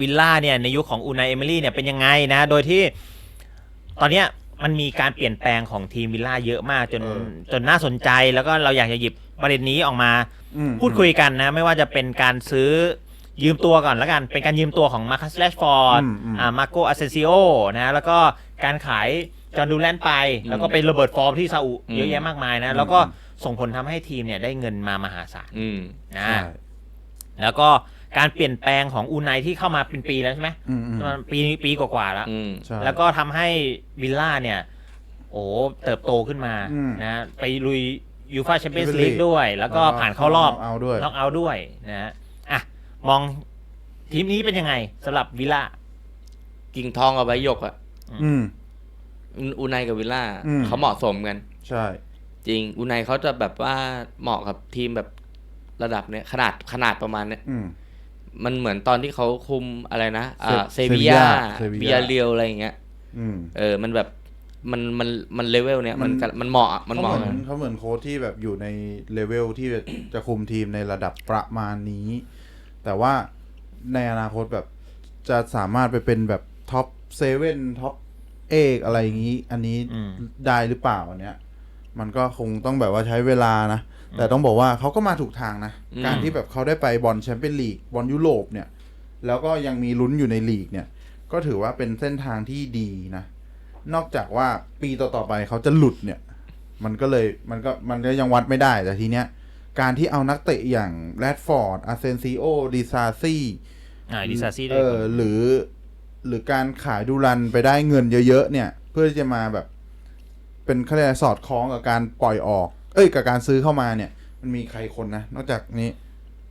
วิลล่าเนี่ยในยุคของอูนายเอมิลี่เนี่ยเป็นยังไงนะ โดยที่ตอนเนี้ยมันมีการเปลี่ยนแปลงของทีมวิลล่าเยอะมากจนเออ จนน่าสนใจแล้วก็เราอยากจะหยิบประเด็นนี้ออกมา อืมพูดคุยกันนะ ไม่ว่าจะเป็นการซื้อยืมตัวก่อนแล้วกัน เป็นการยืมตัวของมาคัสแลชฟอร์ดอืมอืมอ่ามาโกอาเซซิโอนะแล้วก็การขายจอห์นดูแลนไป แล้วก็เป็นโรเบิร์ตฟอร์มที่ซาอุอืมเยอะแยะมากมายนะ แล้วก็ส่งผลทำให้ทีมเนี่ยได้เงินมามหาศาลอืม นะ ใช่แล้วก็ การเปลี่ยนแปลงของอูไนที่เข้ามาเป็นปีแล้วใช่ไหมอืมอืมมันปีปีกว่าๆแล้ว อืม ใช่ แล้วก็ทำให้วิลล่าเนี่ย โอ้เติบโตขึ้นมาอืมนะไปลุยยูฟาแชมเปี้ยนส์ Champions ลีก League ด้วย แล้วก็ผ่านเข้ารอบเอาด้วย น็อกเอาท์ด้วยนะฮะอะ มองทีมนี้เป็นยังไงสำหรับวิลล่า กิ่งทองกับใบหยกอะอืมอูไนกับวิลล่าอืม เขาเหมาะสมกัน ใช่ จริงอูไนเขาจะแบบว่าเหมาะกับทีมแบบระดับเนี้ยขนาดขนาดประมาณเนี้ยอืม มันเหมือนตอนที่เขาคุมอะไรนะอ่าเซเซบียาเซบียาเบียเรียวอะไรอย่างเงี้ยอืมเออ มันแบบมันมันมันเลเวลเนี้ยมันมันมันเหมาะอะมันเขาเหมาะเหมือนกันเขาเหมือนโค้ชที่แบบอยู่ในเลเวลที่จะคุมทีมในระดับประมาณนี้ แต่ว่าในอนาคตแบบจะสามารถไปเป็นแบบท็อปเซเว่นท็อปเอกอะไรอย่างนี้ อันนี้อืมได้หรือเปล่าอันเนี้ยมันก็คงต้องแบบว่าใช้เวลานะ แต่ต้องบอกว่าเขาก็มาถูกทางนะอืมการที่แบบเขาได้ไปบอลแชมเปี้ยนลีกบอลยุโรปเนี่ย แล้วก็ยังมีลุ้นอยู่ในลีกเนี่ย ก็ถือว่าเป็นเส้นทางที่ดีนะ นอกจากว่าปีต่อๆไปเขาจะหลุดเนี่ย มันก็เลยมันก็มันก็ยังวัดไม่ได้แต่ทีเนี้ยการที่เอานักเตะอย่างแรดฟอร์ดอาเซนซิโอดิซาซี่อ่าดิซาซี่ด้เอวยอหรือ หรือการขายดูรันไปได้เงินเยอะๆเนี่ย เพื่อที่จะมาแบบ เป็นเขาเรียกอะไรสอดคล้องกับการปล่อยออก เอ้ยกับการซื้อเข้ามาเนี่ย มันมีใครคนนะ นอกจากนี้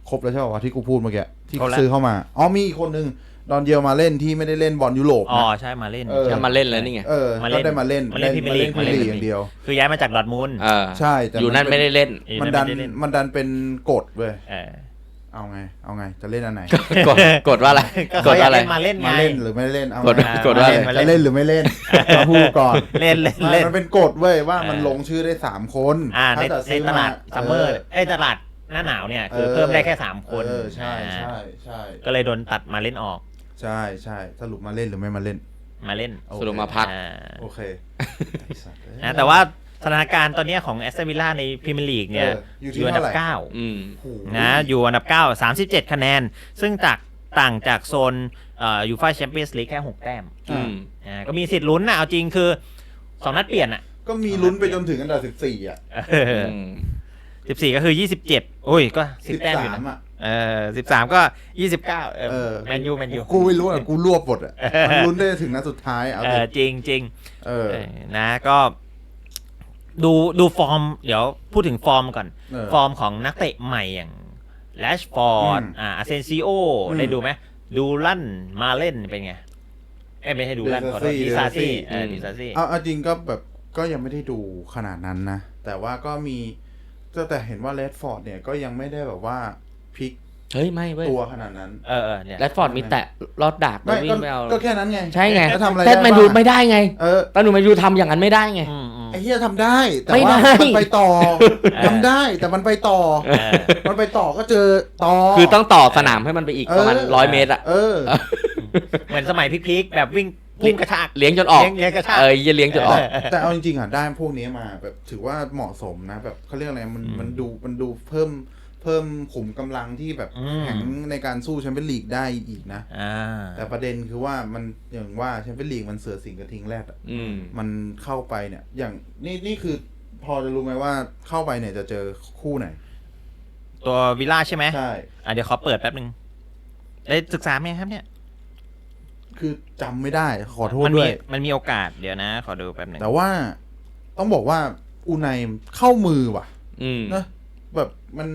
ครบแล้วใช่ป่าวะที่กูพูดเมื่อกี้ที่ครบแล้วซื้อเข้ามา อ๋อมีอีกคนนึงดอนเดียวมาเล่นที่ไม่ได้เล่นบอลยุโรปอ๋อนะใช่มาเล่นเออจะมาเล่นแล้วนี่ไง เออมาเล่ก็นได้มาเล่นมาเล่น Premier มาเล่น League พรีเมียร์ลีก มาเล่นอย่างเดียว คือย้ายมาจากดอร์ทมุนด์ เออใช่แต่ อยู่นั่นเป็ไม่ได้เล่น มันดันไม่ได้เล่นมันดันเป็นกฎเว้ย เออ เอาไง เอาไง จะเล่นอันไหน กดกดว่าอะไรก็กเขาดอยาว่ากอะไร เล่นมาเล่นไง มาเล่นหรือไม่เล่น เอากดไงกดว่ามาจะเล่นเล่นหรือไม่เล่นมาพูดก่อนเล่นเล่นไม่เล่น มันเป็นกฎเว้ยว่ามันเออลงชื่อได้สามคนอ่าในถ้เกิดในซื้อตลาดมซัมเมอร์เไอ้ยตลาดหน้าหนาวเนี่ยคือเออเพิ่มได้แค่สามคนเออใช่อ่าใช่ใช่ก็เลยโดนตัดมาเล่นออกใช่ใช่สรุปมาเล่นหรือไม่มาเล่นมาเล่นโอเคสรุปมาพัก อ่าโอเคไอ้สัตว์เอ้ย นะแต่ว่า สถานการณ์ตอนเนี้ยของแอสตันวิลล่าในพรีเมียร์ลีกเนี่ยเอออยู่ที่อยู่อันดับเท่าไหร่ เก้า อืม โอ้โห นะอยู่อันดับ 9 37 คะแนน ซึ่งจากต่างจากโซนยูฟ่าแชมเปี้ยนส์ลีกแค่ 6 แต้มอืม อ่าก็มีสิทธิ์ลุ้นนะเอาจริงคือ 2 นัดเปลี่ยนอะก็มีลุ้นไปจนถึงอันดับสิบสี่อะเอออืม14 ก็คือ 27 โอ้ย ก็ สิบ10 แต้มอยู่สามนะอะ เออ13 ก็ 29เอเอออ แมนยูแมนยูกูไม่รู้อะกูรวบหมดอะมันลุ้นได้ถึงนัดสุดท้ายเอาเอดิอจริงจริงเออ เออนะก็ ดูดูฟอร์ม เดี๋ยวพูดถึงฟอร์มก่อน เออฟอร์มของนักเตะใหม่อย่างแลชฟอร์ดอืมอ่าอาเซนซิโออืมได้ดูไหมดูลั่นมาเล่นเป็นไงเอ้ยไม่ให้ดูลั่นขอโทษ Disasi ดิซาซี่ Disasi เออดิซาซี่ เอาเอาจริงก็แบบก็ยังไม่ได้ดูขนาดนั้นนะ แต่ว่าก็มีก็แต่เห็นว่าเลดฟอร์ดเนี่ยก็ยังไม่ได้แบบว่าพลิกเฮ้ย ไม่เว้ยตัวขนาดนั้น เออเออเนี่ย แรดฟอร์ดมีแตะลอดดากไม่แล้ววิ่ก็งไปเอา ก็แค่นั้นไงใช่ไงแล้วทำอะไรแต่ได้แมนยูบ้างไม่ได้ไงเออตอนหนูแมนยูทำอย่างนั้นไม่ได้ไง อืมอืม ไอ้เหี้ยทำได้ แต่ไม่ว่าได้ มันไปต่อเออ ทำได้แต่มันไปต่อ เออ มันไปต่อก็เจอต่อ คือต้องต่อสนามให้มันไปอีกประมาณเออร้อยเมตรอะเออ เหมือนสมัยพลิกๆแบบวิ่งพุ่งกระชากเลี้ยงจนออก เลี้ยงเลี้ยงกระชาก เออจะเลี้ยงจนออก แต่เอาจริงๆอะได้พวกนี้มาแบบถือว่าเหมาะสมนะแบบเขาเรียกอะไรมันอืม มันดูมันดูเพิ่ม เพิ่มขุมกำลังที่แบบอืมแข็งในการสู้แชมเปี้ยนลีกได้อีกนะอ่าแต่ประเด็นคือว่ามันอย่างว่าแชมเปี้ยนลีกมันเสือสิงกระทิงแรดอะอืมมันเข้าไปเนี่ย อย่างนี่นี่คือพอจะรู้ไหมว่าเข้าไปเนี่ยจะเจอคู่ไหน ตัววิลล่าใช่ไหมใช่อะเดี๋ยวขอเปิดแป๊บนึงได้ศึกษาไหมครับเนี่ย คือจำไม่ได้ขอโทษมันด้มีวย มันมีโอกาสเดี๋ยวนะ ขอดูแป๊บนึงแต่ว่าต้องบอกว่าอูไนเข้ามือว่ะอืมนะ แบบมัน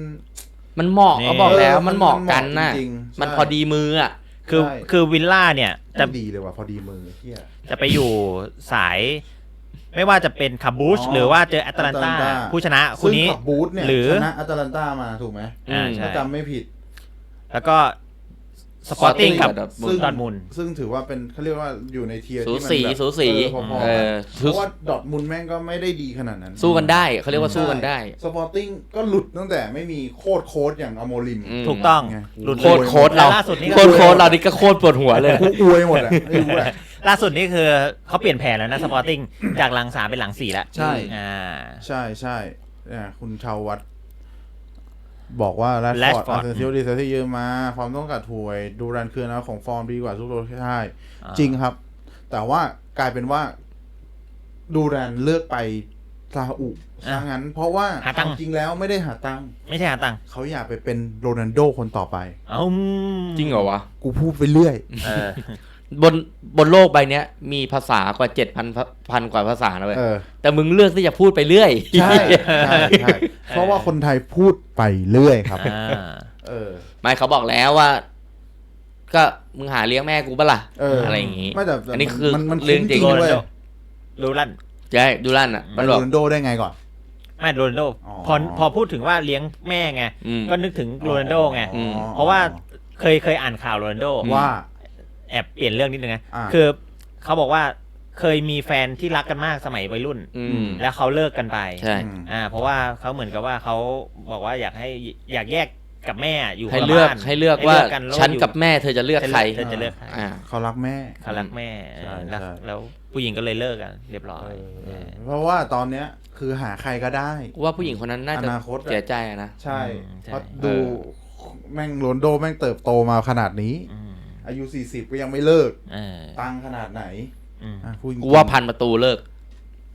มันเหมาะเขาบอกแล้วเออมันเหมาะกันมันเหน่ะมาะจริงๆมันใช่ พอดีมืออะ คือใช่ คือวิลล่าเนี่ยจะจะดีเลยว่ะพอดีมือเฮีย จะไปอยู่สาย ไม่ว่าจะเป็นคาบูชอ๋อ หรือว่าเจอแอตแลนตา Atalanta ผู้ชนะคนนี้ซึ่งขับบูธเนี่ยหรือชนะอัตแลนตามาถูกไหมอ่าอืมใช่ถ้าจำไม่ผิด แล้วก็ สปอร์ติ้งกับกับซึ่งดอร์ทมุนด์ซึ่งถือว่าเป็นเขาเรียกว่าอยู่ในเทียร์สูที่มันสีแบบสูสีเออพอๆเอกันอเพราะว่าดอร์ทมุนด์แม่งก็ไม่ได้ดีขนาดนั้นสู้กันได้เขาเรียกว่าสู้กันได้สปอร์ติ้งก็หลุดตั้งแต่ไม่มีโค้ดโค้ดอย่างอโมริม อืมถูกต้องไง หลุดโคตรโค้ดเราล่าสุดนี่ก็โคตรโค้ดเรานี่ก็โคตรปวดหัวเลย กูอวยหมดอะไม่รู้แหละล่าสุดนี่คือเขาเปลี่ยนแผนแล้วนะสปอร์ติ้งจากหลังสามเป็นหลังสี่แล้วใช่ อ่า ใช่ใช่เนี่ยคุณชาววัด บอกว่าแรดฟอร์ด Rashford อาร์เซนซิลดีเซลที่เยอะมาฟอร์มต้องกัดถวย ดูรันคืนนะของฟอร์มดีกว่าทุกตัวใช่อ่าจริงครับ แต่ว่ากลายเป็นว่า ดูรันเลือกไปซาอุซะงั้น เพราะว่าหาตังค์จริงแล้วไม่ได้หาตังค์ไม่ใช่หาตังค์เขาอยากไปเป็นโรนัลโดคนต่อไป เอ้าจริงเหรอวะ กูพูดไปเรื่อยเออ บนบนโลกใบเนี้ย มีภาษากว่าเจ็ดพันพันกว่าภาษานะเว้ยเออ แต่มึงเลือกที่จะพูดไปเรื่อย ใช่ใช่ใช่เพราะว่าคนไทยพูดไปเรื่อยครับ อ่า เออ ไม่เขาบอกแล้วว่า ก็มึงหาเลี้ยงแม่กูปะล่ะเอออไรอย่างงี้ไม่แต่แต่อันนี้คือมันมันเรื่องจริงคุ้มโรเว้นัยลโดรูลั่นใช่ดูลั่นอะไปมันโรบอกนัลโดได้ไงก่อน ไม่โรนัลโดอ๋อ พอพอพูดถึงว่าเลี้ยงแม่ไง อืม ก็นึกถึงโรนัลโดไงอืมเพราะว่าเคยเคยอ่านข่าวโรนัลโดว่า แอบเปลี่ยนเรื่องนิดนึงนะอ่า คือเขาบอกว่าเคยมีแฟนที่รักกันมากสมัยวัยรุ่น อืม แล้วเขาเลิกกันไปใช่ อืม อ่า เพราะว่าเขาเหมือนกับว่าเขาบอกว่าอยากให้อยากแยกกับแม่อยู่ให้คนละเลือกบ้านให้เลือกว่ากันแล้วฉันอยู่กับแม่เธอจะเลือกใคร เธอจะเลือกใครอ่า เขารักแม่ เขารักแม่ใช่แล้วใช่ แล้วผู้หญิงก็เลยเลิกกันเรียบร้อยเออเพราะว่าตอนเนี้ยคือหาใครก็ได้ว่าผู้หญิงคนนั้นน่าจะอนาคตอะ เสียใจอะนะใช่อืมใช่เพราะดูแม่งโรนลโดแม่งเติบโตมาขนาดนี้ อืม อายุ40ก็ยังไม่เลิก เออตังขนาดไหนอืมอะพูดจริงๆกูว่าพันประตูเลิก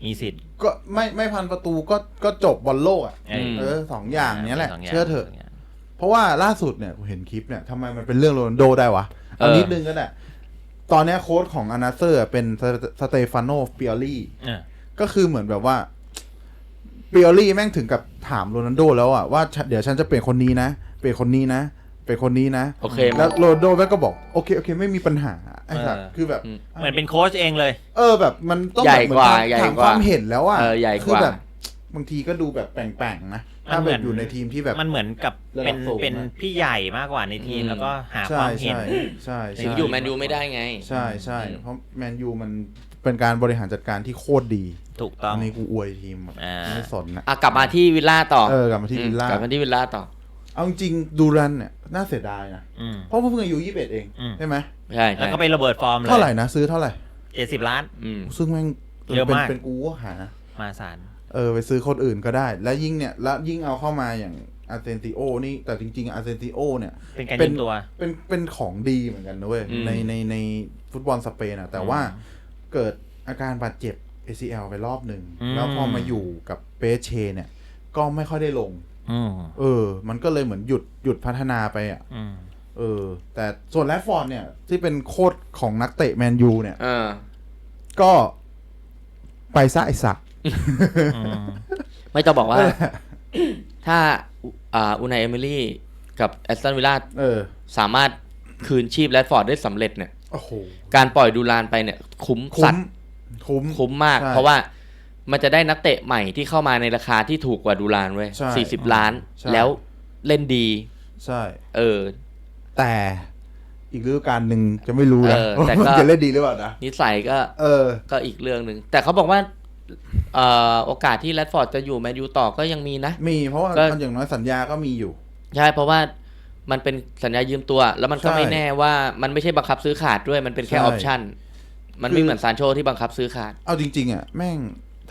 มีสิทธิ์ก็ไม่ไม่พันประตูก็ก็จบบอลโลกอะเออเออสองอย่างเนี้ยแหละ สงย่างเชื่อเถอะ สงย่าง เพราะว่าล่าสุดเนี่ยกูเห็นคลิปเนี่ยทำไมมันเป็นเรื่องโรนลโดได้วะ เอาเออนิดนึงก็ได้ ตอนเนี้ยโค้ชของอานาเซอร์เป็นสเตฟานโนเปียรี่เออก็คือเหมือนแบบว่าเปียรี่แม่งถึงกับถามโรนัลโดแล้วอะว่าฉันเดี๋ยวฉันจะเปลี่ยนคนนี้นะ เปลี่ยนคนนี้นะ เปลี่ยนคนนี้นะโอเคแล้วโรนัลโดแม่งก็บอกโอเคโอเคไม่มีปัญหาไอ้สัสเออคือแบบอืมเหมือนเป็นโค้ชเองเลย เออแบบมันต้องใหญ่แบบกว่าเหมือนใหญ่ถามกว่าความเห็นแล้วอะเออใหญ่กว่า คือแบบบางทีก็ดูแบบแปลงๆนะถ้ามันเหมืแบอนบอยู่ในทีมที่แบบ มันเหมือนกับระดับเป็นสูง เป็นนะพี่ใหญ่มากกว่าในทีม อืม แล้วก็หาคใช่วามเห็น ใช่ใช่ถึใช่งอยู่แมนยูไม่ได้ไง ใช่ใช่อืมเพราะแมนยูมันเป็นการบริหารจัดการที่โคตรดีถูกต้องอันนี้กูอวยทีมแบบอ่า ไม่สนนะ อะกลับมาที่วิลล่าต่อเออกลับมาที่อืมวิลล่ากลับมาที่วิลล่าต่อ เอาจริงๆดูรันเนี่ยน่าเสียดายนะ อืม เพราะว่าเพิ่งอายุยี่สิบเอ็ดเอง อืม ใช่ไหมใช่แล้วใช่ก็ไประเบิดฟอร์มเลยเท่าไหร่นะ ซื้อเท่าไหร่ เจ็ดสิบล้าน อืม ซึ่งแม่งเยอะเป็นมากเป็นกูก็หา มาสาร เออ ไปซื้อคนอื่นก็ได้ แล้วยิ่งเนี่ย แล้วยิ่งเอาเข้ามาอย่างอาร์เซนติโอนี่ แต่จริง ๆ อาร์เซนติโอเนี่ย เป็นการเป็ยืนมตัว เป็นเป็นของดีเหมือนกันนะเว้ย อืม ในในในฟุตบอลสเปนอะแต่ว่าเกิดอาการบาดเจ็บ ACL ไปรอบหนึ่ง อืม แล้วพอมาอยู่กับเปเชเนี่ย ก็ไม่ค่อยได้ลงอืม เออ มันก็เลยเหมือนหยุดหยุดพัฒนาไปอะอืมเออ แต่ส่วนแรดฟอร์ดเนี่ย ที่เป็นโค้ดของนักเตะแมนยูเนี่ยเออก็ไปซะไอสักอืมไม่ต้องบอกว่า ถ้าอ่าอูนายเอมิลี่กับแอสตันวิลล่าเออสามารถคืนชีพแรดฟอร์ดได้สำเร็จเนี่ยโอ้โหการปล่อยดูลานไปเนี่ย คุ้มคุ้สัมตว์คุ้มคุ้มมากใช่เพราะว่า มันจะได้นักเตะใหม่ที่เข้ามาในราคาที่ถูกกว่าดูลานเว้ยใช่สี่สิบล้าน ใช่ แล้วเล่นดี ใช่ เออ แต่อีกฤดูกาลหนึ่งจะไม่รู้นะเออว่าแต่มันก็จะเล่นดีหรือเปล่านะนิสัยก็เออ ก็อีกเรื่องหนึ่ง แต่เขาบอกว่าเอ่อโอกาสที่แรดฟอร์ดจะอยู่แมนยูต่อก็ยังมีนะ มีเพราะว่าก็ มันอย่างน้อยสัญญาก็มีอยู่ ใช่ เพราะว่ามันเป็นสัญญายืมตัว แล้วมันก็ใช่ไม่แน่ว่ามันไม่ใช่บังคับซื้อขาดด้วยมันเป็นแค่อใช่อปชั่น มันคือไม่เหมือนซานโชที่บังคับซื้อขาด เอาจริง ๆ อะ แม่ง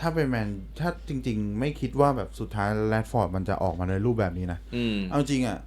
ถ้าเป็นแมนถ้าจริง ๆ ไม่คิดว่าแบบสุดท้ายแรดฟอร์ดมันจะออกมาในรูปแบบนี้นะอืมเอาจริงอะ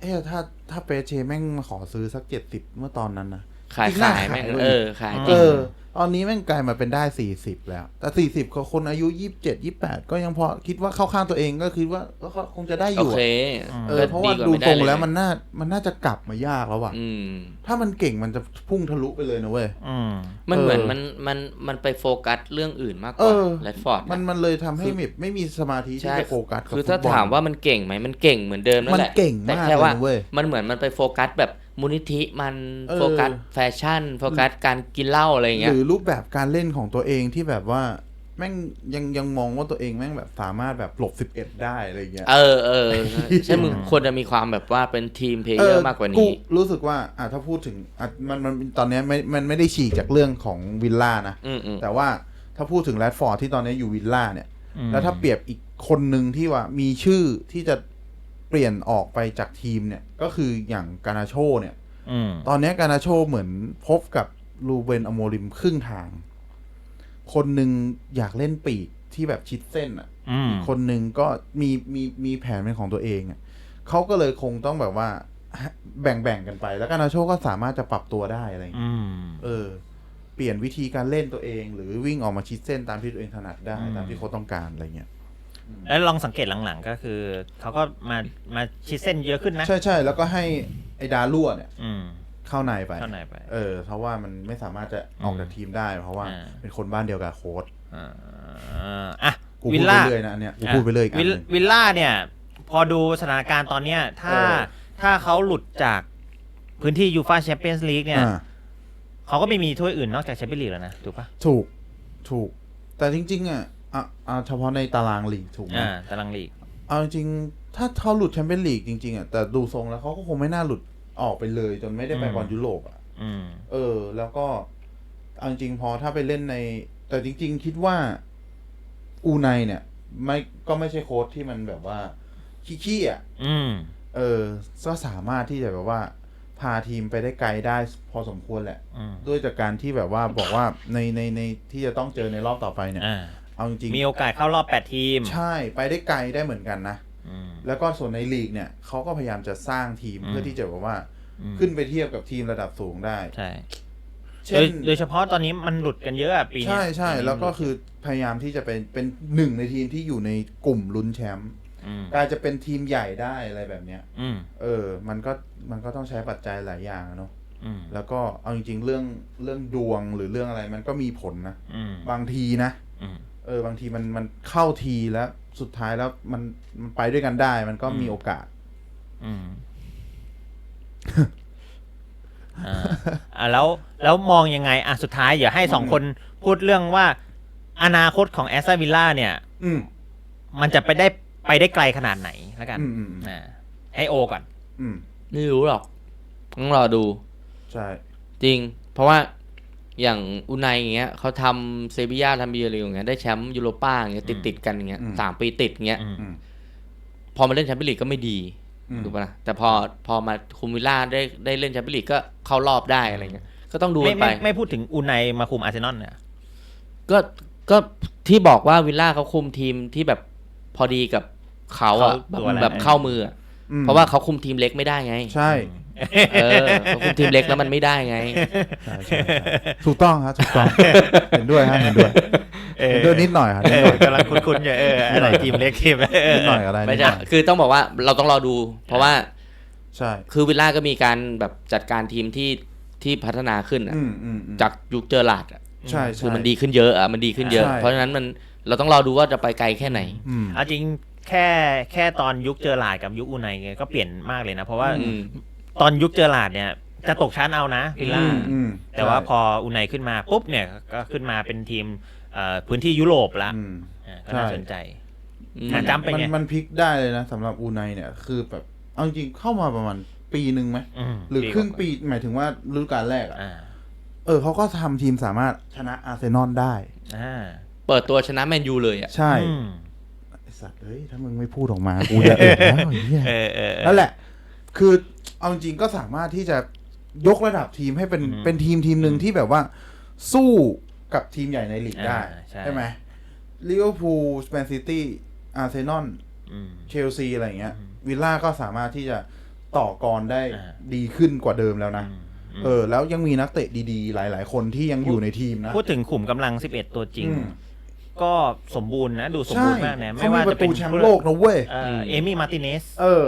เอ๊ะถ้าถ้าเปเชแม่งมาขอซื้อสักเจ็ดสิบเมื่อตอนนั้นนะขายอีกหน้าขายแม่งขายเลยเออขายจเอริงอ ตอนนี้แม่งกลายมาเป็นได้สี่สิบแล้ว แต่สี่สิบเขาคนอายุยี่สิบเจ็ดยี่แปดก็ยังพอคิดว่าเข้าข้างตัวเองก็คิดว่าก็คงจะได้อโอยู่เคอะอืมเออเพราะว่าดูไม่ทรงไเยแล้วมันน่ามันน่าจะกลับมายากแล้วอะอืมถ้ามันเก่งมันจะพุ่งทะลุไปเลยนะเว้ยอืมมันเหมือนเออมันมันมันไปโฟกัสเรื่องอื่นมากกเอว่าอแรดฟอร์ดมันมันเลยทำให้แบบไม่มีสมาธิที่ใช่จะโฟกัสกับคือถ้าฟุตบลถามว่ามันเก่งไหมมันเก่งเหมือนเดิมนั่นแหละมันเก่งแต่มากแค่ว่าเลยนะเว้ยมันเหมือนมันไปโฟกัสแบบ มูลนิธิมันเออโฟกัสแฟชั่นโฟกัสการกินเหล้าอะไรอย่างหเงี้ยรือรูปแบบการเล่นของตัวเองที่แบบว่าแม่งยังยังมองว่าตัวเองแม่งแบบสามารถแบบหลบสิบเอ็ดได้อะไรเงี้ย เออเออใช่มึงควรจะมีความแบบว่าเป็นทีมเพลเยอร์มากกว่านี้ รู้สึกว่าอะถ้าพูดถึงอะมันมันตอนเนี้ยไม่มันไม่ได้ฉีกจากเรื่องของวิลล่านะอืมอืมแต่ว่าถ้าพูดถึงแรดฟอร์ดที่ตอนนี้อยู่วิลล่าเนี่ยอืมแล้วถ้าเปรียบอีกคนหนึ่งที่ว่ามีชื่อที่จะ เปลี่ยนออกไปจากทีมเนี่ยก็คืออย่างกานาโชเนี่ยอืมตอนนี้กานาโชเหมือนพบกับลูเบนอโมริมครึ่งทาง คนหนึ่งอยากเล่นปีกที่แบบชิดเส้นอะอืมอีกคนหนึ่งก็มีมีมีแผนเป็นของตัวเองอะเขาก็เลยคงต้องแบบว่า แบ่งแบ่งกันไป แล้วกานาโชก็สามารถจะปรับตัวได้อะไรอย่างเงี้ยอืมเออ เปลี่ยนวิธีการเล่นตัวเอง หรือวิ่งออกมาชิดเส้นตามที่ตัวเองถนัดได้อืมตามที่เขาต้องการอะไรเงี้ย แล้วลองสังเกตหลังๆ ก็คือเขาก็มามาชิดเส้นเยอะขึ้นนะ ใช่ใช่แล้วก็ให้ไอ้ดารั่วเนี่ย อืม เข้าในไปเข้าในไปเออ เพราะว่ามันไม่สามารถจะออกจากทีมได้ เพราะว่าอ่า เป็นคนบ้านเดียวกับโค้ดอ่าอะกูวิพูลดไปล่า เรื่อยนะอันเนี้ยกูพูดไปเรื่อยอีกอันวิลหนึ่ง วิลล่าเนี่ย พอดูสถานการณ์ตอนเนี้ย ถ้าเออ ถ้าเขาหลุดจากพื้นที่ยูฟาแชมเปี้ยนส์ลีกเนี่ย อ่า เขาก็ไม่มีถ้วยอื่นนอกจากแชมเปี้ยนลีกแล้วนะ ถูกปะถูก ถูก แต่จริง ๆ อะ อะอะเฉพาะในตารางลีกถูกไหมอ่าตารางลีก เอาจริงๆถ้าเขาหลุดแชมเปี้ยนลีกจริง ๆอะแต่ดูทรงแล้วเขาก็คงไม่น่าหลุดออกไปเลย จนไม่ได้ไปอืมบอลยุโรปอะอืม เออ แล้วก็เอาจริงๆพอถ้าไปเล่นใน แต่จริง ๆ คิดว่า อูไนเนี่ย ไม่ก็ไม่ใช่โค้ชที่มันแบบว่าขี้ๆอะ อืม เออ ก็สามารถที่จะแบบว่า พาทีมไปได้ไกลได้พอสมควรแหละ อืมด้วยจากการที่แบบว่าบอกว่าในในในที่จะต้องเจอในรอบต่อไปเนี่ย อ่า เอาจริงมีโอกาสเข้ารอบแปดทีมใช่ไปได้ไกลได้เหมือนกันนะ อืม แล้วก็ส่วนในลีกเนี่ยเขาก็พยายามจะสร้างทีมอืม เพื่อที่จะแบบว่า อืมขึ้นไปเทียบกับทีมระดับสูงได้ ใช่เช่โดนยโดยเฉพาะตอนนี้มันหลุดกันเยอะอะปีเนี้ยใช่ใช่ปีนี้แล้วก็คือพยายามที่จะเป็นเป็นหนึ่งในทีมที่อยู่ในกลุ่มลุ้นแชมป์อืมกลายจะเป็นทีมใหญ่ได้อะไรแบบเนี้ย อืมเออ มันก็มันก็ต้องใช้ปัจจัยหลายอย่างอะเนาะ อืมแล้วก็เอาจริงๆเรื่องเรื่องดวงหรือเรื่องอะไรมันก็มีผลนะ อืมบางทีนะ อืม เออบางทีมันมันเข้าทีแล้วสุดท้ายแล้วมันมันไปด้วยกันได้ มันก็มีโอกาส อืมอ่าอ่าแล้วแล้วมองยังไง อะสุดท้าย เดี๋ยวให้สองคนพูดเรื่องว่า อนาคตของแอสตันวิลล่าเนี่ย อืม มันจะไปได้ไปได้ไกลขนาดไหนแล้วกันอืมอืมอืม อ่าให้โอก่อน อืม ไม่รู้หรอก ต้องรอดู ใช่ จริง เพราะว่า อย่างอุไนอย่างเงี้ยเขาทำเซบียาทำเบียร์อะไรอย่างเงี้ยได้แชมป์ยูโรป้าอย่างเงี้ยติดติดๆกันอย่างเงี้ยสามปีติดอย่างเงี้ยอืมอืม พอมาเล่นแชมเปี้ยนลีกก็ไม่ดีอืม ถูกปะล่ะแต่พอพอมาคุมวิลล่าได้ได้เล่นแชมเปี้ยนลีกก็เข้ารอบได้อะไรเงี้ยก็ต้องดูไม่กันไป ไม่ไม่พูดถึงอูไนมาคุมอาร์เซนอลเนี่ยก็ก็ที่บอกว่าวิลล่าเขาคุมทีมที่แบบพอดีกับเขาอะแบบแบบเข้ามืออะอืมเพราะว่าเขาคุมทีมเล็กไม่ได้ไง ใช่เออเขาคุมทีมเล็กแล้วมันไม่ได้ไง ใช่ใช่ใช่ถูกต้องครับถูกต้อง เห็นด้วยฮะเห็นด้วยเออเห็นด้วยนิดหน่อยครับเอนิดหอน่อย กำลังคุ้นๆอยู่เอออะไรทีมเล็กทีมเออนิดหน่อยอะไรไม่นิดใช่ หน่อยคือต้องบอกว่าเราต้องรอดู เพราะว่าใช่คือวิลล่าก็มีการแบบจัดการทีมที่ที่พัฒนาขึ้นอะอืมอืมอืมจากยุคเจอหลาดอะใช่ใช่ คือมันดีขึ้นเยอะอะมันดีขึ้นเยอะ ใช่ เพราะฉะนั้นมันเราต้องรอดูว่าจะไปไกลแค่ไหน อืม เอาจริงแค่แค่ตอนยุคเจอหลาดกับยุคอูไนเนี่ยก็เปลี่ยนมากเลยนะ เพราะว่าอืม ตอนยุคเจอหลาดเนี่ย จะตกชั้นเอานะวิลล่า อืมอืมแต่ว่าใช่พออูไนขึ้นมาปุ๊บเนี่ยก็ขึ้นมาเป็นทีมเอ่อพื้นที่ยุโรปละอืมอ่าก็น่าใช่ สนใจ อืม อะจำ เป็นมันไง มันพลิกได้เลยนะสำหรับอูไนเนี่ย คือแบบเอาจริงๆเข้ามาประมาณปีหนึ่งไหม มหรือครึ่งกว่าปีหมายถึงว่าฤดูกาลแรกอะอ่าเออเขาก็ทำทีมสามารถชนะอาร์เซนอลได้ อ่าเปิดตัวชนะแมนยูเลยอะ ใช่อืมไอสัตว์เฮ้ย ถ้ามึงไม่พูดออกมา กูจะเอ่ยแล้วไอ้เหี้ยเออเออเออนั่นแหละ คือเอาจริงๆก็สามารถที่จะยกระดับทีมให้เป็นอืมเป็นทีมทีมหนึ่งที่แบบว่า สู้กับทีมใหญ่ในลีกได้ อ่าใช่ ใช่ไหมลิเวอร์พูลสเปนซิตี้อาร์เซนอล อืม เชลซีอะไรอย่างเงี้ยอืมวิลล่าก็สามารถที่จะต่อกรได้อ่า ดีขึ้นกว่าเดิมแล้วนะอืมเออ แล้วยังมีนักเตะดีๆ หลายๆ คนที่ยังอยู่ในทีมนะพูดถึงขุมกำลัง 11 ตัวจริง อืมก็สมบูรณ์นะ ดูสมใช่บูรณ์มากนะเขามีว่าปจะระเป็ตูนแชมป์โลกนะเว้ย เอ่อเอมี่มาร์ติเนส เออ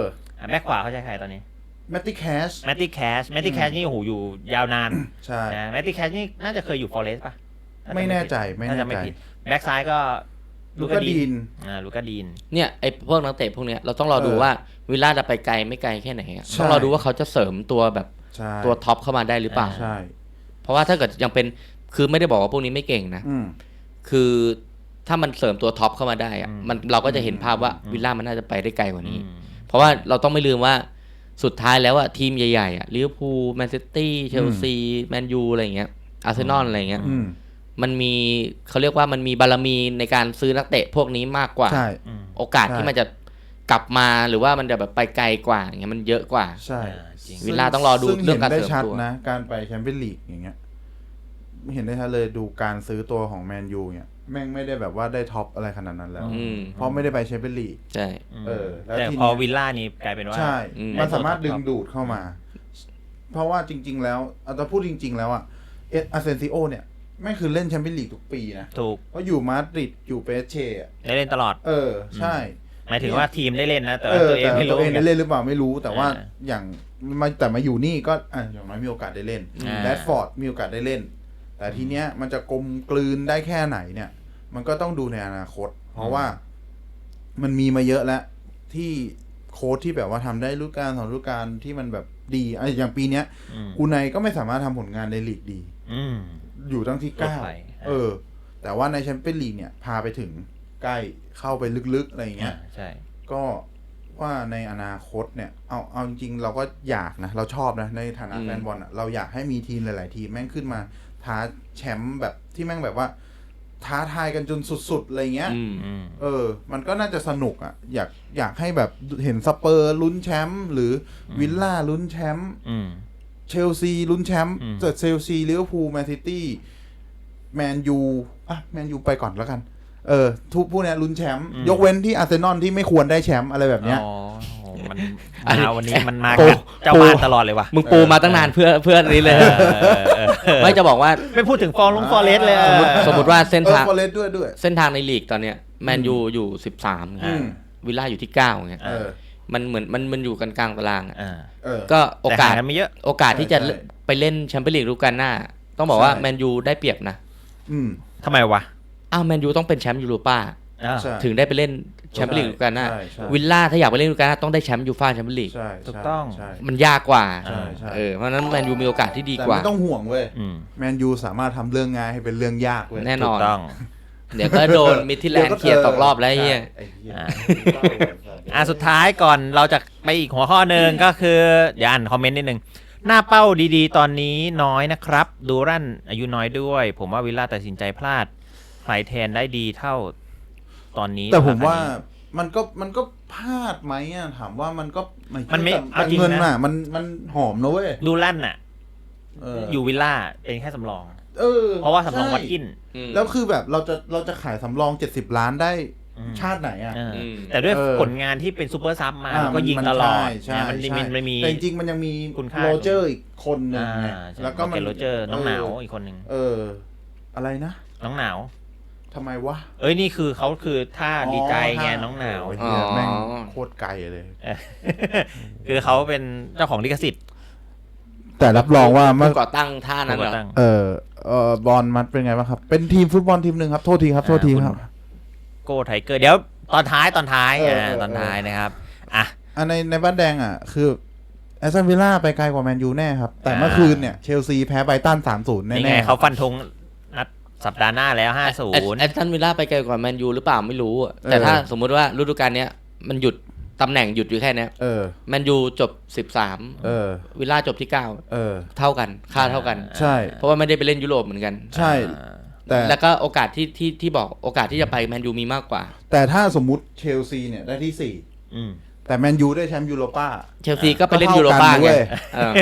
แบ็คขวาเขาใช้ใครตอนนี้แมตติแคชแมตติแคชแมตติแคชนี่โอ้โหอยู่ยาวนานใช่นะแมตติแคชนี่น่าจะเคยอยู่ฟอเรสต์ป่ะถ้าจะไม่แน่ใจไม่ถ้าแน่จะไม่ใจผิดแบ็คซ้ายก็ลูกาดีนอ่าลูกาดีนเนี่ยไอ้พวกนักเตะพวกเนี้ยเราต้องรอดูเออว่าวิลล่าจะไปไกลไม่ไกลแค่ไหนอะใช่ต้องรอดูว่าเขาจะเสริมตัวแบบใช่ตัวท็อปเข้ามาได้หรือเปล่าใช่เพราะว่าถ้าเกิดยังเป็นคือไม่ได้บอกว่าพวกนี้ไม่เก่งนะอืมคือถ้ามันเสริมตัวท็อปเข้ามาได้อะอืมมันเราก็จะเห็นภาพว่าอืมวิลล่ามันน่าจะไปได้ไกลกว่านี้อืมเพ ราะว่าเราต้องไม่ลืมว่าสุดท้ายแล้วอะทีมใหญ่ๆอะลิเวอร์พูลแมนซิตี้เชลซีแมนยูอะไรอย่างเงี้ยอาร์เซนอลอะไรอย่างเงี้ยอืมมันมีเขาเรียกว่ามันมีบารมีในการซื้อนักเตะพวกนี้มากกว่า ใช่อืมโอกาสใช่ ที่มันจะกลับมาหรือว่ามันจะแบบไปไกลกว่าอย่างเงี้ยมันเยอะกว่า ใช่อ่าจริง วิลล่าต้องรอดูซึ่งเรื่เห็องนการได้เสริมชัดตัวนะ การไปแชมเปี้ยนลีกอย่างเงี้ย เห็นได้ชัดเลยดูการซื้อตัวของแมนยูเนี่ย แม่งไม่ได้แบบว่าได้ท็อปอะไรขนาดนั้นแล้ว อืมเพราะไม่ได้ไปแชมเปี้ยนลีกใช่ เออแล้วแต่ทีเนี้ยพอวิลล่านี่กลายเป็นว่า ใช่ อืม มันสามารถดึงดูดเข้ามา เพราะว่าจริง ๆ แล้วเอาจะพูดจริง ๆ แล้วอะเออาเซนซิโอเนี่ยแม่งคือเล่นแชมเปี้ยนลีกทุกปีนะ ถูกเพราะอยู่มาดริดอยู่เปเช่อะได้เล่นตลอด เออ ใช่ หมายถึงว่าทีมได้เล่นนะ แต่เอว่าอตัวเองแต่ไม่ตัรู้วเองได้ไงเล่นหรือเปล่าไม่รู้ แต่ว่าอ่าอย่างมาแต่มาอยู่นี่ก็อะอย่างน้อยมีโอกาสได้เล่นอ่า แรดฟอร์ดมีโอกาสได้เล่น แต่ทีเนี้ยมันจะกลมกลืนได้แค่ไหนเนี่ย มันก็ต้องดูในอนาคต เพราะว่ามันมีมาเยอะแล้ว ที่โค้ชที่แบบว่าทำได้ฤดูกาลสองฤดูกาลที่มันแบบดีอะอย่างปีเนี้ยอืมอูไนก็ไม่สามารถทำผลงานในลีกดี อืมอยู่ตั้งที่เก้าลดไปเออ แต่ว่าในแชมเปี้ยนลีกเนี่ย พาไปถึงใกล้เข้าไปลึกๆ อะไรอย่างเงี้ยอ่าใช่ ก็ว่าในอนาคตเนี่ย เอาเอาจริงๆเราก็อยากนะ เราชอบนะ ในฐานะอืมแฟนบอลอะเราอยากให้มีทีมหลาย ๆ ทีมแม่งขึ้นมา ท้าแชมป์แบบที่แม่งแบบว่า ท้าทายกันจนสุดๆอะไรเงี้ยอืมอืมเออ มันก็น่าจะสนุกอะ อยากอยากให้แบบเห็นสเปอร์ลุ้นแชมป์หรือวิลล่าลุ้นแชมป์อืมเชลซีลุ้นแชมป์อืมเกิดเชลซีลิเวอร์พูลแมนซิตี้แมนยูอะแมนยูไปก่อนแล้วกัน เออ ทุกพวกเนี้ยลุ้นแชมป์ยกเว้นที่อาร์เซนอลที่ไม่ควรได้แชมป์อะไรแบบเนี้ยอ๋อโห มันอันนี้มาวันนี้มันมาปูกับเจ้าบ้านตลอดเลยว่ะมึงปูมาตั้งนานเพื่อเพื่อนี้เลยเออเออเออไม่จะบอกว่าไม่พูดถึงฟองลงฟอเรสเลยอ่าอะสมมติว่าเส้นเออทางฟอเรสด้วยด้วยเส้นทางในลีกตอนเนี้ยแมนยูอยู่สิบสามอืมวิลล่าอยู่ที่เก้าเงี้ยเออมันเหมือนมันมันอยู่กันกลางตารางอะอ่าเออก็โอแต่กาห่าสงกันไม่เยอะโอกาสที่จะใช่ไปเล่นแชมเปี้ยนลีกฤดูกาลหน้า ต้องบอกว่าใช่แมนยูได้เปรียบนะอืมทำไมวะอ้าวแมนยูต้องเป็นแชมป์ยูโรป้า อ่า ใช่ ถึงได้ไปเล่นแชมเปี้ยนลีกฤดูกาลหน้าใช่ใช่ วิลล่าถ้าอยากไปเล่นฤดูกาลหน้าต้องได้แชมป์ยูฟ่าแชมเปี้ยนลีกใช่ถูกต้อง ใช่ มันยากกว่าใช่ใช่ เออเพราะฉะนั้นแมนยูมีโอกาสที่ดีแต่กว่า ไม่ต้องห่วงเว้ยอืมแมนยูสามารถทำเรื่องง่ายให้เป็นเรื่องยากเว้ยแน่นถูอกนต้อง เดี๋ยวก็โดนมิดที่แลนด์เคลียร์ตกรอบแล้วไอ้เฮียไอ้เหี้ย อ่า อ่าสุดท้ายก่อนเราจะไปอีกหัวข้อหนึ่งก็คือเดี๋ยวอ่านคอมเมนต์นิดนึง หน้าเป้าดีๆ ตอนนี้น้อยนะครับ ดูรั่นอายุน้อยด้วย ผมว่าวิลล่าตัดสินใจพลาดใครแทนได้ดีเท่า ตอนนี้แต่ผมว่าราคนี้มันก็มันก็พลาดไหมอะถามว่ามันก็มันไม่แต่เอาจริงนะเงินน่ะ มันมันหอมนะเว้ยดูรั่นน่ะเอออยู่วิลล่าเป็นแค่สำรอง เออ เพราะว่าสำรองวัดกินอืมแล้วคือแบบเราจะเราจะขายสำรองเจ็ดสิบล้านได้อืมชาติไหนอะเอออมแต่ด้วยเออผลงานที่เป็นซูเปอร์ซับมาอ่าก็ยิงตลอดใช่นะมันใช่มันมันมีแต่จริงๆมันยังมีคุณค่าโรเจอร์อีกคนหนึ่งอ่าไงใช่แล้วก็มันโรเจอร์น้องหนาวอีกคนหนึ่งเออ อะไรนะ น้องหนาว ทำไมวะเอ้ยนี่คือเขาคือท่าดีใจไงท่าน้องหนาวโอ้ยเหี้ยอ๋อ แม่งโคตรไกลเลย เออคือเขาเป็นเจ้าของลิขสิทธิ์แต่รับรองว่าเมื่อผู้ก่อตั้งท่านั้นผู้เหรก่ออตั้ง เออเออบอลมัดเป็นไงบ้างครับ เป็นทีมฟุตบอลทีมหนึ่งครับ โทษทีครับ โทษทีครับ โก้ไทเกอร์เดี๋ยวตอนท้ายตอนท้ายเอออ่าเออ ตอนท้ายนะครับอะอันในในบ้านแดงอะ คือแอสตันวิลล่าไปไกลกว่าแมนยูแน่ครับ แต่อ่าเมื่อคืนเนี่ยเชลซีแพ้ไบรตันสามศูนย์นี่ไงแน่ๆ เขาฟันธงนัด สัปดาห์หน้าแล้วห้าศูนย์แอตตันวิลล่าไปไกลกว่าแมนยูหรือเปล่าไม่รู้อะแต่ถ้าสมมุติว่าฤดูกาลเนี้ยมันหยุดตำแหน่งหยุดอยู่แค่เนี้ยเออ แมนยูจบเออ13วิลล่าจบที่เออ9เท่ากัน ค่าเท่ากัน ใช่ เพราะว่าไม่ได้ไปเล่นยุโรปเหมือนกัน ใช่ แต่แล้วก็โอกาสที่ที่ที่บอกโอกาสที่จะไปแมนยูมีมากกว่า แต่ถ้าสมมุติเชลซีเนี่ยได้ที่สี่อืมแต่แมนยูได้แชมป์ยูโรป้า เชลซีก็ไปเล่นก็ยูโรเท่ากันป้านะไงเว้ยเออ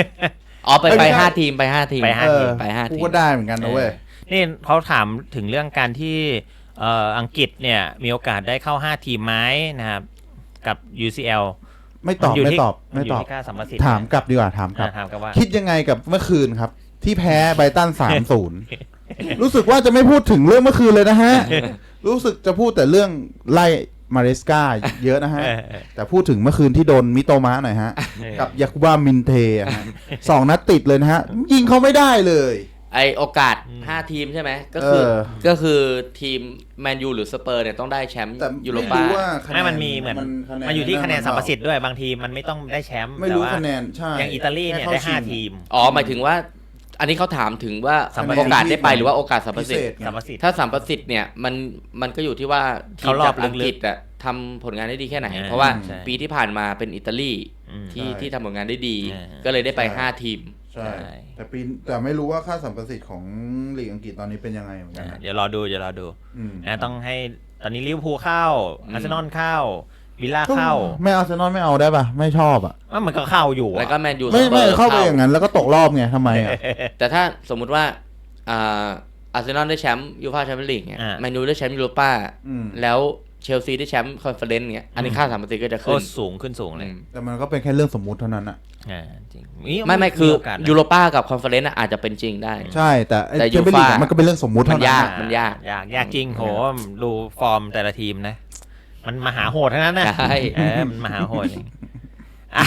อ๋อไปไม่ไปใช่ห้าทีมไปห้าทีมไปห้าเอทีอมไปห้ากูทีมก็ได้เหมือนกันนะเว้ย นี่เขาถามถึงเรื่องการที่เอ่ออังกฤษเนี่ยมีโอกาสได้เข้า 5 ทีมไหมนะครับ กับ UCL ไม่ตอบ นยู่ไม่ที่ตอบนไม่ยู่ตอบ ที่ค่าสัมประสิทธิ์ถามกลับดีกว่าถามกลับอ่าถามกันว่า คิดยังไงกับเมื่อคืนครับ ที่แพ้ไบรตันสามศูนย์รู้สึกว่าจะไม่พูดถึงเรื่องเมื่อคืนเลยนะฮะ รู้สึกจะพูดแต่เรื่องไล่มาเรสกาเยอะนะฮะ เออเออ แต่พูดถึงเมื่อคืนที่โดนมิโตมะหน่อยฮะเออกับยาคุบามินเทอะฮะสองนัดติดเลยนะฮะ ยิงเขาไม่ได้เลย ไอโอกาส5ทีมใช่ไหมก็คือเออ ก็คือทีมแมนยูหรือสเปอร์เนี่ยต้องได้แชมป์แต่ยูโรไม่ป้ารู้ว่าคะแไม่มันมีเหมือนคะแมันอยู่ที่คะแนนสัมประสิทธิ์ด้วยบางทีมันไม่ต้องได้แชมป์ไม่รู้แต่ว่าคะแนนใช่อย่างอิตาลีเนี่ยแค่ได้เข้ห้าชิง ทีม อ๋อหมายถึงว่า อันนี้เขาถามถึงว่าสัมประสิทธิ์โอกาสได้ไปหรือว่าโอกาสสัมประพิสิทเศธิ์ษไงสัมประสิทธิ์ ถ้าสัมประสิทธิ์เนี่ยมันมันก็อยู่ที่ว่าทีมเข้ารอบจากอังลึกกฤษอะทำผลงานได้ดีแค่ไหนอ่าเพราะว่าใช่ปีที่ผ่านมาเป็นอิตาลีอืมที่ใช่ ที่ทำผลงานได้ดีอ่าก็เลยได้ไปใช่5ทีม ใช่ใช่ แต่ปีแต่ไม่รู้ว่าค่าสัมประสิทธิ์ของลีกอังกฤษตอนนี้เป็นยังไงเหมือนกันอ่านะเดี๋ยวรอดูเดี๋ยวรอดูอืมนะต้องให้ตอนนี้ลิเวอร์พูลเข้าอืมอาร์เซนอลเข้าวิลล่าเข้าไม่เอาอาร์เซนอลไม่เอาได้ปะไม่ชอบอะว่ามันก็เข้าอยู่อะแล้วก็แมนยูไม่สปอไม่ร์เข้าไปอย่างนั้น แล้วก็ตกรอบไงทำไมอะ แต่ถ้าสมมุติว่าอ่าอาร์เซนอลได้แชมป์ยูฟ่าแชมเปี้ยนลีกเนี่ยอ่า แมนยูได้แชมป์ยูโรป้าอืม แล้ว เชลซีได้แชมป์คอนเฟอเรนซ์เนี่ยอันนี้ค่าสัมประสิทธิ์ก็จะโอ้ขึ้นสูงขึ้นสูงเลยอืมแต่มันก็เป็นแค่เรื่องสมมุติเท่านั้นอะ อ่าจริงไม่ไม่คือโกาสนะยูโรป้ากับคอนเฟอเรนซ์อาจจะเป็นจริงได้ ใช่แต่ไอ้แต่แชมเปี้ยนลีก UEFA มันก็เป็นเรื่องสมมุติมัเท่านนั้นยาก อะมันยากยากยากจริงโหดูฟอร์มแต่ละทีมนะ มันมหาโหดทั้งนั้นนะใช่ เออมันมหาโหดจริงอะ